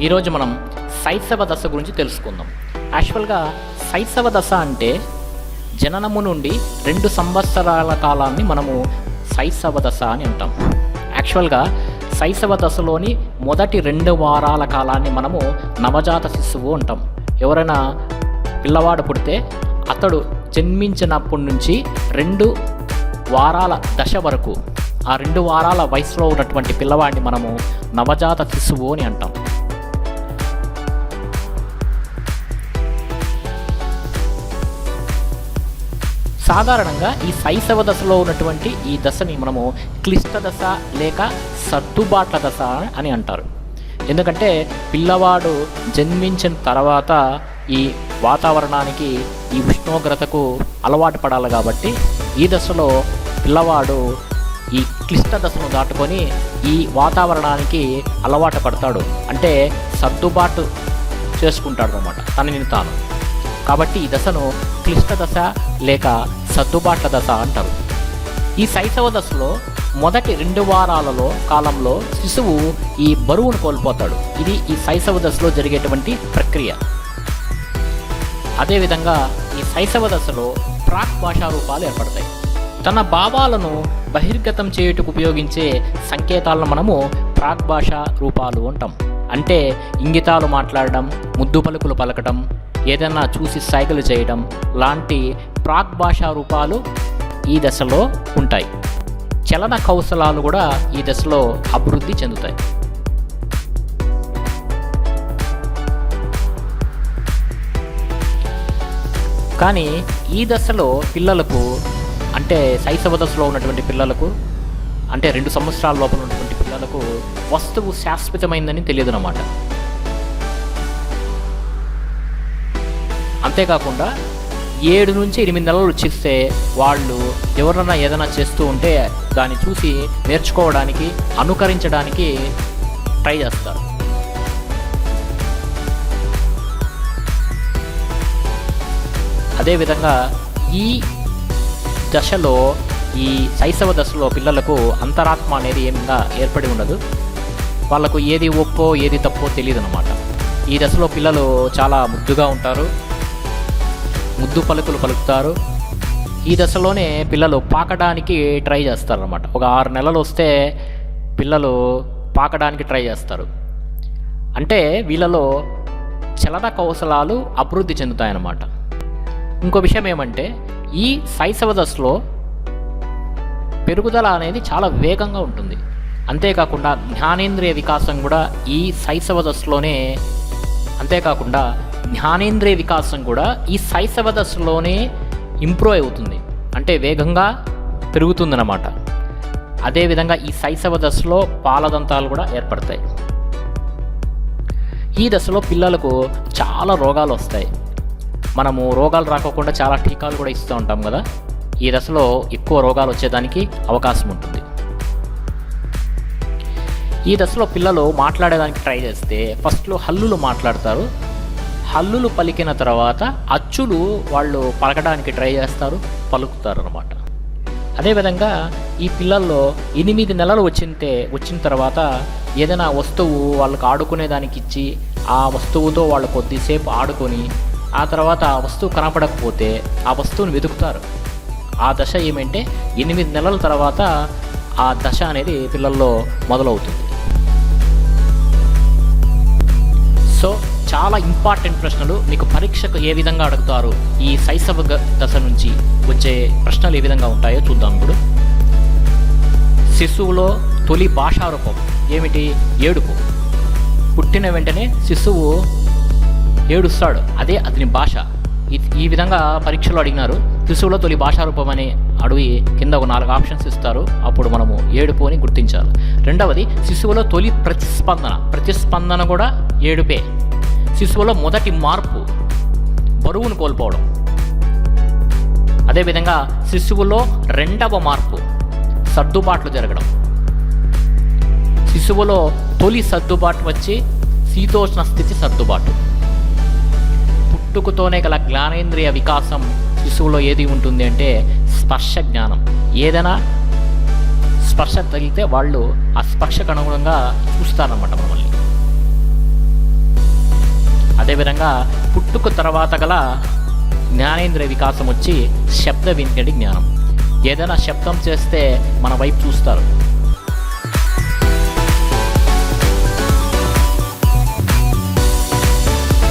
ఈరోజు మనం శైశవ దశ గురించి తెలుసుకుందాం. యాక్చువల్గా శైశవ దశ అంటే జననము నుండి రెండు సంవత్సరాల కాలాన్ని మనము శైశవ దశ అని అంటాం. యాక్చువల్గా శైశవ దశలోని మొదటి రెండు వారాల కాలాన్ని మనము నవజాత శిశువు అంటాం. ఎవరైనా పిల్లవాడు పుడితే అతడు జన్మించినప్పటి నుంచి రెండు వారాల దశ వరకు ఆ రెండు వారాల వయసులో ఉన్నటువంటి పిల్లవాడిని మనము నవజాత శిశువు అని అంటాం. సాధారణంగా ఈ శైశవ దశలో ఉన్నటువంటి ఈ దశని మనము క్లిష్ట దశ లేక సర్దుబాట్ల దశ అని అంటారు. ఎందుకంటే పిల్లవాడు జన్మించిన తర్వాత ఈ వాతావరణానికి ఈ ఉష్ణోగ్రతకు అలవాటు పడాలి కాబట్టి ఈ దశలో పిల్లవాడు ఈ క్లిష్ట దశను దాటుకొని ఈ వాతావరణానికి అలవాటు పడతాడు. అంటే సర్దుబాటు చేసుకుంటాడు అనమాట తనని తాను. కాబట్టి ఈ దశను క్లిష్ట దశ లేక సర్దుబాట్ల దశ అంటారు. ఈ శైశవ దశలో మొదటి రెండు వారాలలో కాలంలో శిశువు ఈ బరువును కోల్పోతాడు. ఇది ఈ శైశవ దశలో జరిగేటువంటి ప్రక్రియ. అదేవిధంగా ఈ శైశవ దశలో ప్రాక్ భాషా రూపాలు ఏర్పడతాయి. తన భావాలను బహిర్గతం చేయుటకు ఉపయోగించే సంకేతాలను మనము ప్రాక్ భాషా రూపాలు అంటాం. అంటే ఇంగితాలు మాట్లాడడం ముద్దు పలుకులు పలకడం ఏదైనా చూసి సైగలు చేయడం లాంటి ప్రాక్ భాషా రూపాలు ఈ దశలో ఉంటాయి. చలన కౌశలాలు కూడా ఈ దశలో అభివృద్ధి చెందుతాయి. కానీ ఈ దశలో పిల్లలకు అంటే శైశవ దశలో ఉన్నటువంటి పిల్లలకు అంటే రెండు సంవత్సరాల లోపల ఉన్నటువంటి పిల్లలకు వస్తువు శాశ్వతమైందని తెలియదు అన్నమాట అంతేకాకుండా ఏడు నుంచి ఎనిమిది నెలలు వచ్చేస్తే వాళ్ళు ఎవరన్నా ఏదైనా చేస్తూ ఉంటే దాన్ని చూసి నేర్చుకోవడానికి అనుకరించడానికి ట్రై చేస్తారు. అదేవిధంగా ఈ దశలో ఈ శైశవ దశలో పిల్లలకు అంతరాత్మ అనేది ఏమిగా ఏర్పడి ఉండదు. వాళ్ళకు ఏది ఒప్పో ఏది తప్పో తెలియదు అనమాట ఈ దశలో పిల్లలు చాలా ముద్దుగా ఉంటారు. ముద్దు పలుకులు పలుకుతారు. ఈ దశలోనే పిల్లలు పాకడానికి ట్రై చేస్తారనమాట ఒక ఆరు నెలలు వస్తే పిల్లలు పాకడానికి ట్రై చేస్తారు. అంటే వీళ్ళలో చలన కౌశలాలు అభివృద్ధి చెందుతాయన్నమాట. ఇంకో విషయం ఏమంటే ఈ శైశవ దశలో పెరుగుదల అనేది చాలా వేగంగా ఉంటుంది. అంతేకాకుండా జ్ఞానేంద్రియ వికాసం కూడా ఈ శైశవ దశలోనే అంతేకాకుండా జ్ఞానేంద్రియ వికాసం కూడా ఈ శైశవ దశలోనే ఇంప్రూవ్ అవుతుంది. అంటే వేగంగా పెరుగుతుందన్నమాట. అదేవిధంగా ఈ శైశవ దశలో పాలదంతాలు కూడా ఏర్పడతాయి. ఈ దశలో పిల్లలకు చాలా రోగాలు వస్తాయి. మనము రోగాలు రాకోకుండా చాలా టీకాలు కూడా ఇస్తూ ఉంటాం కదా. ఈ దశలో ఎక్కువ రోగాలు వచ్చేదానికి అవకాశం ఉంటుంది. ఈ దశలో పిల్లలు మాట్లాడేదానికి ట్రై చేస్తే ఫస్ట్లో హల్లులు మాట్లాడతారు. హల్లులు పలికిన తర్వాత అచ్చులు వాళ్ళు పలకడానికి ట్రై చేస్తారు పలుకుతారు అనమాట అదేవిధంగా ఈ పిల్లల్లో ఎనిమిది నెలలు వచ్చింటే వచ్చిన తర్వాత ఏదైనా వస్తువు వాళ్ళకి ఆడుకునే దానికి ఇచ్చి ఆ వస్తువుతో వాళ్ళు కొద్దిసేపు ఆడుకొని ఆ తర్వాత ఆ వస్తువు కనపడకపోతే ఆ వస్తువుని వెతుకుతారు. ఆ దశ ఏమంటే ఎనిమిది నెలల తర్వాత ఆ దశ అనేది పిల్లల్లో మొదలవుతుంది. సో చాలా ఇంపార్టెంట్ ప్రశ్నలు మీకు పరీక్షకు ఏ విధంగా అడుగుతారు? ఈ శైశవ దశ నుంచి వచ్చే ప్రశ్నలు ఏ విధంగా ఉంటాయో చూద్దాం ఇప్పుడు. శిశువులో తొలి భాషారూపం ఏమిటి? ఏడుపు. పుట్టిన వెంటనే శిశువు ఏడుస్తాడు. అదే అతని భాష. ఈ- ఈ విధంగా పరీక్షలో అడిగినారు. శిశువులో తొలి భాషారూపం అని అడిగి కింద ఒక నాలుగు ఆప్షన్స్ ఇస్తారు. అప్పుడు మనము ఏడుపు అని గుర్తించాలి. రెండవది శిశువులో తొలి ప్రతిస్పందన. ప్రతిస్పందన కూడా ఏడుపే. శిశువులో మొదటి మార్పు బరువును కోల్పోవడం. అదేవిధంగా శిశువులో రెండవ మార్పు సర్దుబాట్లు జరగడం. శిశువులో తొలి సర్దుబాటు వచ్చి శీతోష్ణ స్థితి సర్దుబాటు. పుట్టుకతోనే గల జ్ఞానేంద్రియ వికాసం శిశువులో ఏది ఉంటుంది అంటే స్పర్శ జ్ఞానం. ఏదైనా స్పర్శ తగిలితే వాళ్ళు ఆ స్పర్శకు అనుగుణంగా చూస్తారన్నమాట మనల్ని అదేవిధంగా పుట్టుక తర్వాత గల జ్ఞానేంద్రియ వికాసం వచ్చి శబ్ద వినికిడి జ్ఞానం. ఏదైనా శబ్దం చేస్తే మన వైపు చూస్తారు.